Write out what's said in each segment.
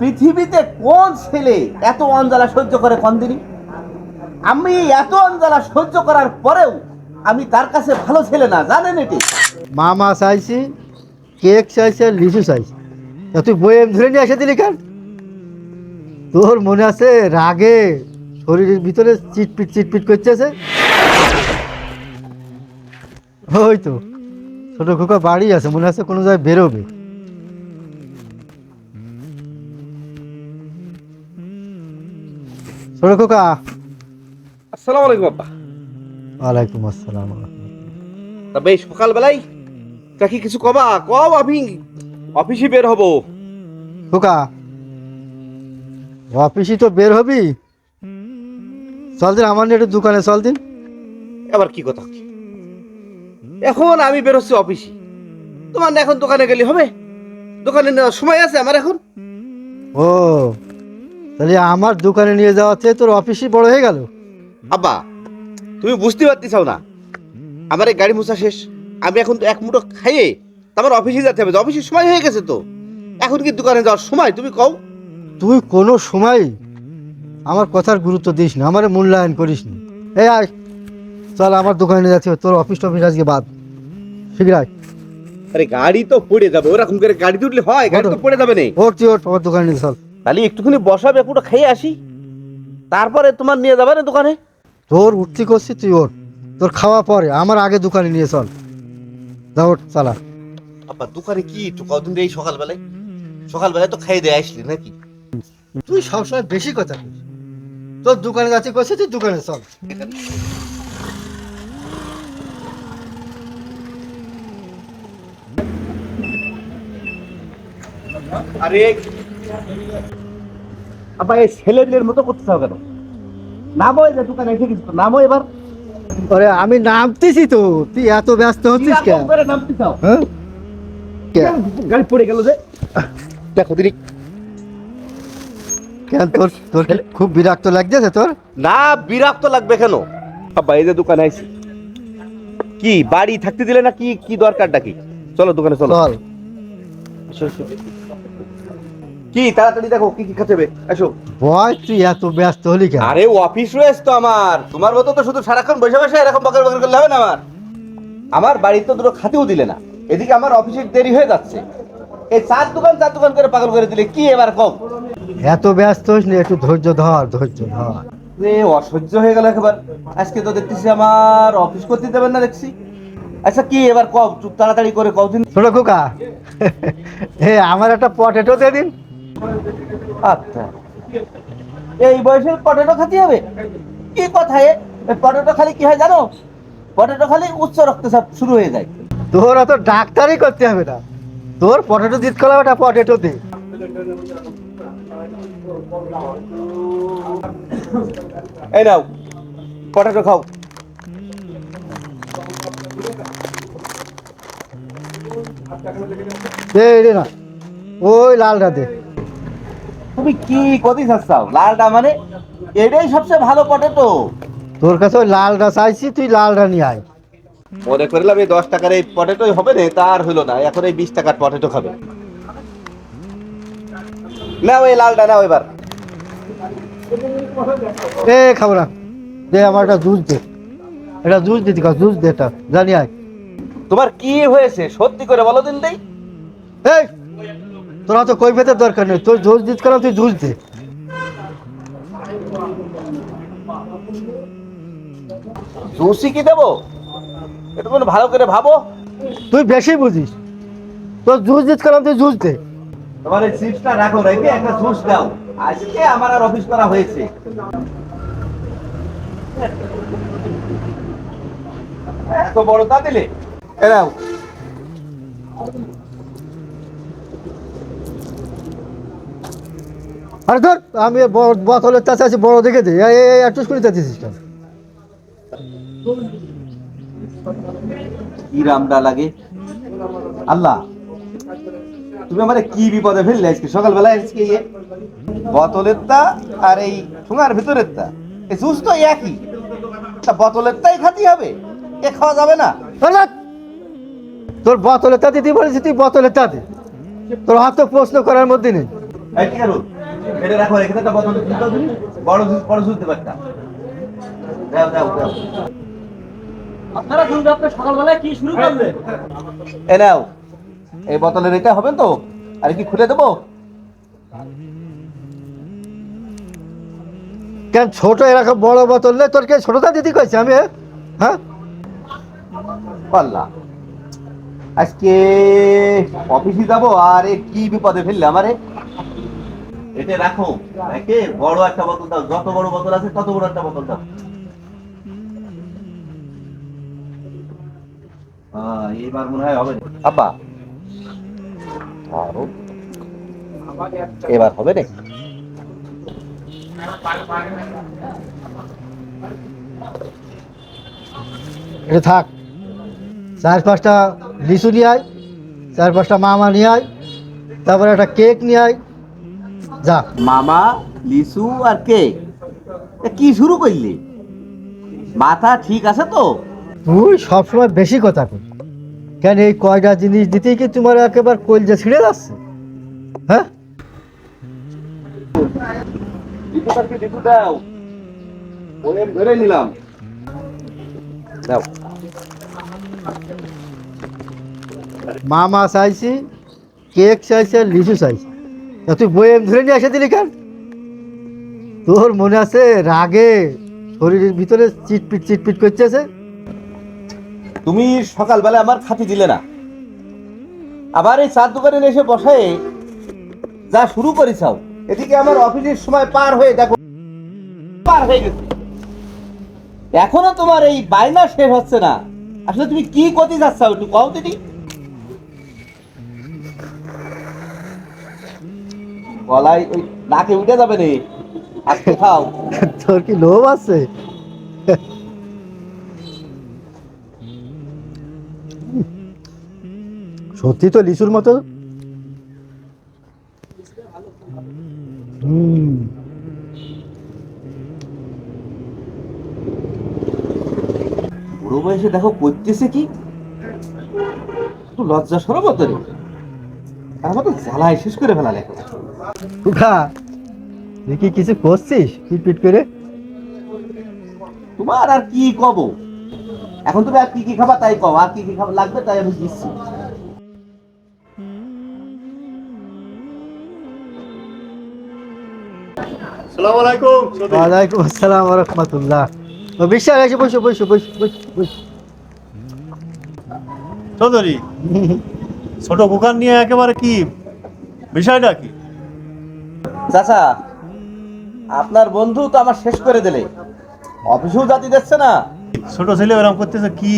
পৃথিবীতে কোন ছেলে এত অঞ্জলা সহ্য করে কন্দিনী? আমি এত অঞ্জলা সহ্য করার পরেও আমি তার কাছে ভালো ছেলে না, জানেন এটি? মামা চাইছি, কেক চাইছে, লিচু চাইছি। তুই বইয়েম ধরে নিয়ে এসে দিলি কেন? তোর মনে আছে রাগে শরীরের ভিতরে চিটপিট চিটপিট করতেছে? ওই তো, ছোট খোকা বাড়ি আছে, মনে আছে কোনো জায়গায় বেরোবে? ছোট খোকা। আসসালামু আলাইকুম আব্বা। ওয়ালাইকুম আসসালাম তবে এই সকালবেলায় তা কি কিছু কবা? কব আমি অফিসে বের হব। খোকা অফিসই তো বের হবি? চল দিন আমার একটু দোকানে চল দিন। এবার কি কথা? এখন আমি বের হচ্ছি অফিসে। তোমার না এখন দোকানে গেলে হবে? দোকানে সময় আছে আমার এখন? ও তাহলে আমার দোকানে নিয়ে যাওয়াতে তোর অফিসই বড় হয়ে গেল। আব্বা তুমি বুঝতে পারতেছাও না। আমার এই গাড়ি মোছা শেষ। আমি এখন তো এক মুঠো খাইয়ে তারপর অফিসে যেতে হবে। অফিসের সময় হয়ে গেছে তো। এখন কি দোকানে যাওয়ার সময়? তুমি কও। তুই কোনো সময় আমার কথার গুরুত্ব দিস না আমার মূল্যায়ন করিস না। এই আয় চল আমার দোকানে যাচ্ছি তোর অফিস টফিস আজকে বাদ। শীঘ্র আয়। আরে গাড়ি তো পড়ে যাবে ওরকম করে গাড়ি উঠলে হয় গাড়ি তো পড়ে যাবে না। ওর তুই ওর আমার দোকানে চল। তাহলে একটুখানি বসাবে পুরো খেয়ে আসি। তারপরে তোমার নিয়ে যাবে না দোকানে? তোর উঠতি করছি তুই ওর তোর খাওয়া পরে আমার আগে দোকানে নিয়ে চল। যা ওঠ চালা। আব্বা দোকানে কি একটু কদিন এই সকালবেলায়? সকালবেলায় তো খাইয়ে দিয়ে আসলি নাকি? তুই সবসময় বেশি কথা বলিস। তোর দোকানে যাচ্ছি করছি তুই দোকানে চল। আরে আব্বা এই ছেলেদের মতো করতে চাও কেন? নামো এই যে দোকানে এসে নামো এবার। আরে আমি নামতেছি তো। তুই এত ব্যস্ত হচ্ছিস কেন? নামতে চাও? হ্যাঁ? গাড়ি পড়ে গেল যে? দেখো কেন তোর তোর খুব বিরক্ত লাগছে তোর? না বিরক্ত লাগবে কেন? আব্বা এই যে দোকানে আইছি। কি বাড়ি থাকতে দিলে না কি কি দরকারটা কি? চলো দোকানে চলো চল। কি তাড়াতাড়ি দেখো কি কি হবে এসো। বয় তুই এত ব্যস্ত হলি কেন? আরে অফিস রয়েছে তো আমার। তোমার মতো তো শুধু সারাক্ষণ বসে বসে এরকম বকর বকর করলে হবে না আমার। আমার বাড়িতে তো দুটো খাতেও দিলে না। এদিকে আমার অফিসের দেরি হয়ে যাচ্ছে। এই চার দোকান চার দোকান করে পাগল করে দিলে কি এবার কম? এত ব্যস্ত হইস না একটু ধৈর্য ধর ধৈর্য ধর। রে অসহ্য হয়ে গেল একবার। আজকে তো দেখতেছি আমার অফিস করতে দেবেন না দেখছি। আচ্ছা কি এবার কম? তাড়াতাড়ি করে কদিন ছোট খোকা হে আমার একটা পটেটো দিয়ে দিন। আচ্ছা। এই বয়সে পটেটো খেতে হবে? কি কথা এ? পটেটো খালি কি হয় জানো? পটেটো খালি উচ্চ রক্তচাপ শুরু হয়ে যায়। তোর অত ডাক্তারই করতে হবে না। তোর পটেটো দিতে কলা একটা পটেটো দে। এই নাও পটেটো খাও। দে না ওই লালটা দে। তুমি কি কতি চাচ্ছাও লালটা মানে এটাই সবচেয়ে ভালো পটেটো তোর কাছে ওই লালটা চাইছি তুই লালটা নিয়ে আয়। মনে করলাম এই দশ টাকার এই পটেটোই হবে না তার হলো না এখন এই বিশ টাকার পটেটো খাবে। নাও এই লালটা নাও এবার। এ খাব না। দে আমার একটা জুস দে। এটা জুস দিতে কাজ জুস দে এটা জানি আয়। তোমার কি হয়েছে? সত্যি করে বলো দিন দেই। এই তোরা তো কই পেতে দরকার নেই। তোর জুস দিতে কারণ তুই জুস দে। জুসি কি দেবো? এটা কোনো ভালো করে ভাবো। তুই বেশি বুঝিস। তোর জুস দিতে কারণ তুই জুস দে। তোমার এই চিপসটা রাখো রেখে একটা জুস দাও। আজকে আমার আর অফিস করা হয়েছে। এত বড় তা দিলে? এরাও আরে ধর আমি বোতলের চাষে আছি বড় দেখে দে। এই এই একটু করে চাচ্ছিস কেন? কি রামটা লাগে? আল্লাহ তুমি আমার কি বিপদে ফেললে আজকে? সকালবেলা আজকে ইয়ে বোতলের তা আর এই ঠোঙার ভিতরের তা এই জুস তো একই। তা বোতলের তাই খাতি হবে এ খাওয়া যাবে না। তোর বোতলের তাতে দিতে বলেছি তুই বোতলের তা দে। তোর হাত তো প্রশ্ন করার মধ্যে নেই। এটা রাখো বোতল দিতে তুমি বড় জুস- বড় জুস দেবে একটা। দাও দাও দাও। আপনারা শুনবে আপনি সকালবেলায় কি শুরু করলেন? এ নাও এই বোতলের এটা হবে তো? আর কি খুলে দেবো? কেন ছোট এরকম বড় বোতল নেই? তোর কে ছোটটা দিদি কইছে? আমি হ্যাঁ? পাল্লা। আজকে অফিসে যাব আর কি বিপদে ফেললে আমারে? এটা রাখো। একে বড় একটা বোতল দাও। যত বড় বোতল আছে তত বড় একটা বোতল দাও। আহ, মনে হয় হবে। আব্বা। এবার হবে রে থাক। চার পাঁচটা লিচু নিয়ে আয় চার পাঁচটা মামা নিয়ে আয় তারপরে একটা কেক নিয়ে আয়। যা। মামা লিসু আর কে? এ কি শুরু করলি? মাথা ঠিক আছে তো? তুই সবসময় বেশি কথা কই। কেন এই কয়টা জিনিস দিতেই কি তোমার একেবারে কলজা ছিঁড়ে যাচ্ছে? হ্যাঁ? লিচুটাকে লিচু দাও। ওরে ধরে নিলাম। দাও। মামা চাইছি কেক চাইছে আর লিচু চাইছি। তুই বইয়েম ধরে নিয়ে এসে দিলি কেন? তোর মনে আছে রাগে শরীরের ভিতরে চিটপিট চিটপিট করতেছে তুমি সকালবেলা আমার খাতি দিলে না। আবার এই চার দোকানে এসে বসায় যা শুরু করেছাও, এদিকে আমার অফিসের সময় পার হয়ে দেখো, পার হয়ে গেছে। এখনও তোমার এই বায়না শেষ হচ্ছে না। আসলে তুমি কি করতে যাচ্ছ একটু কও দিদি গলায় ওই নাকে উঠে যাবে রে। আজকে খাও। তোর কি লোভ আছে? সত্যি তো লিচুর মতো? হুম। বুড়ো বয়সে দেখো করতেছে কি? একটু লজ্জা সরব তো রে। তার মতো জ্বালায় শেষ করে ফেলালে খুকা কি কিছু করছিস পিট করে? তোমার আর কি কব? এখন তুমি আর কি কি খাবা তাই কও আর কি কি খাবার লাগবে তাই আমি দিচ্ছি। সালাম আলাইকুম ওয়ালাইকুম আসসালাম রহমতুল্লাহ। ও বিশ্বাস আছে বসো বসো বসো বসো বসো। চৌধুরী ছোট দোকান নিয়ে একেবারে কি বিষয়টা কি? চাচা আপনার বন্ধু তো আমার শেষ করে দিলে। অফিসেও জাতি দিচ্ছে না। ছোট ছেলে এরকম করতেছে কি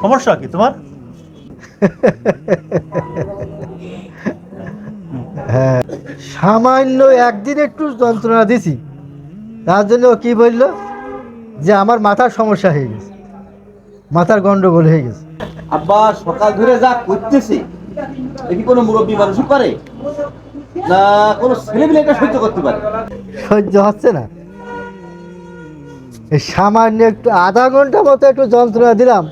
সমস্যা কি তোমার? হ্যাঁ সামান্য একদিন একটু যন্ত্রণা দিছি। তার জন্য ও কি বলল? যে আমার মাথার সমস্যা হয়ে গেছে। মাথার গন্ডগোল হয়ে গেছে। আব্বা সকাল ধরে যা করতেছে দেখি কোনো মুরব্বী মানুষই করে? না কোনো ছেলেমেলে এটা সহ্য করতে পারে। সহ্য হচ্ছে না। এই সামান্য একটু আধা ঘণ্টা মতো একটু যন্ত্রণা দিলাম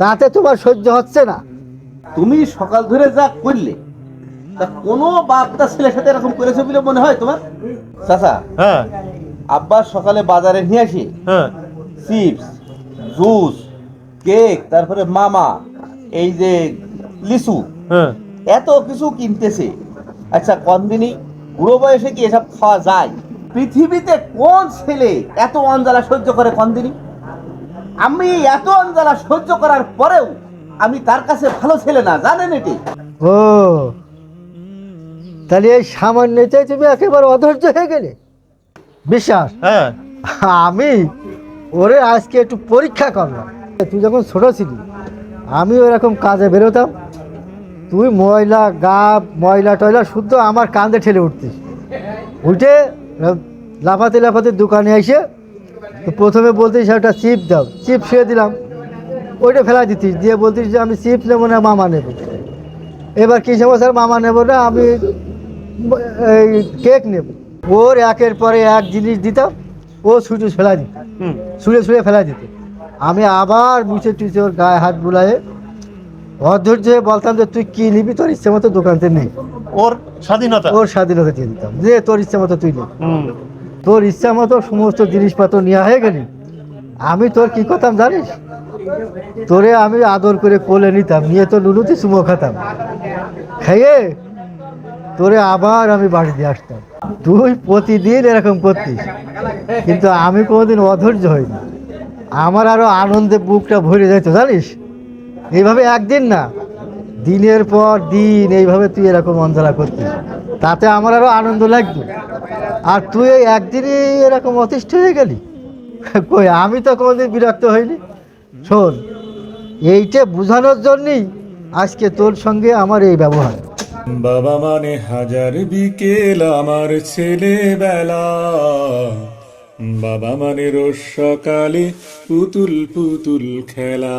তাতে তোমার সহ্য হচ্ছে না। তুমি সকাল ধরে যা করলে তা কোনো বাপ তার ছেলের সাথে এরকম করেছ বলে মনে হয় তোমার? চাচা হ্যাঁ। আব্বা সকালে বাজারে নিয়ে আসি হ্যাঁ। চিপস জুস কেক তারপরে মামা এই যে লিচু হ্যাঁ। এত কিছু কিনতেছে। আচ্ছা কনদিনই বুড়ো বয়সে কি এসব খাওয়া যায়? পৃথিবীতে কোন ছেলে এত অঞ্জালা সহ্য করে কনদিনই আমি এত অঞ্জালা সহ্য করার পরেও আমি তার কাছে ভালো ছেলে না জানেন এটি? ও তাহলে এই সামান্যতাই তুমি একেবারে অধৈর্য হয়ে গেলে? বিশ্বাস? হ্যাঁ। আমি ওরে আজকে একটু পরীক্ষা করলাম। তুই যখন ছোট ছিলি আমি ওরকম কাজে বেরোতাম তুই ময়লা গা ময়লা টয়লা শুদ্ধ আমার কাঁধে ঠেলে উঠতিস। উঠে লাফাতে লাফাতে দোকানে এসে তো প্রথমে বলতিস একটা চিপ দাও। চিপ শুয়ে দিলাম। ওইটা ফেলা দিতিস। দিয়ে বলতিস যে আমি চিপ নেব না মামা নেব। এবার কী সমস্যার মামা নেব না আমি এই কেক নেব। ওর একের পরে এক জিনিস দিতাম ও ছুটে ফেলা দিত। ছুঁড়ে ছুঁড়ে ফেলা দিত। আমি আবার মুছে টুছে ওর গায়ে হাত বুলায়ে অধৈর্য বলতাম যে তুই কি নিবি? তোর ইচ্ছে মতো দোকানতে নেই। ওর স্বাধীনতা? ওর স্বাধীনতা দিয়ে দিতাম। যে তোর ইচ্ছে মতো তুই নে। তোর ইচ্ছা মতো সমস্ত জিনিসপত্র নেওয়া হয়ে গেলি। আমি তোর কি করতাম জানিস? তোরে আমি আদর করে কোলে নিতাম নিয়ে তো লুলুতে চুমো খাতাম। খেয়ে তোরে আবার আমি বাড়ি দিয়ে আসতাম। তুই প্রতিদিন এরকম করতিস। কিন্তু আমি কোনোদিন অধৈর্য হইনি। আমার আরও আনন্দে বুকটা ভরে যেত জানিস? এইভাবে একদিন না, দিনের পর দিন এইভাবে তুই এরকম অন্ধলা করতিস। তাতে আমার আরও আনন্দ লাগবে। আর তুই এই একদিনই এরকম অতিষ্ঠ হয়ে গেলি? কই, আমি তো কোনোদিন বিরক্ত হইনি। শোন, এইটা বোঝানোর জন্যই আজকে তোর সঙ্গে আমার এই ব্যবহার। বাবা মানে হাজার বিকেল আমার ছেলেবেলা। বাবা মানে রোজ সকালে পুতুল পুতুল খেলা।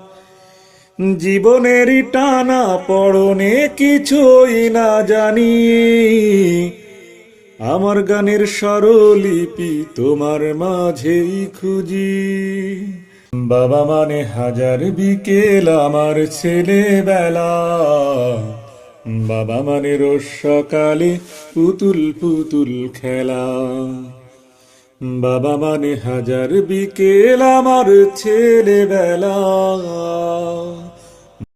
জীবনেরই টানা পড়নে কিছুই না জানি। আমার গানের স্বরলিপি তোমার মাঝেই খুঁজি। বাবা মানে হাজার বিকেল আমার ছেলেবেলা। বাবা মানে রোজ সকালে পুতুল পুতুল খেলা। বাবা মানে হাজার বিকেল আমার ছেলেবেলা।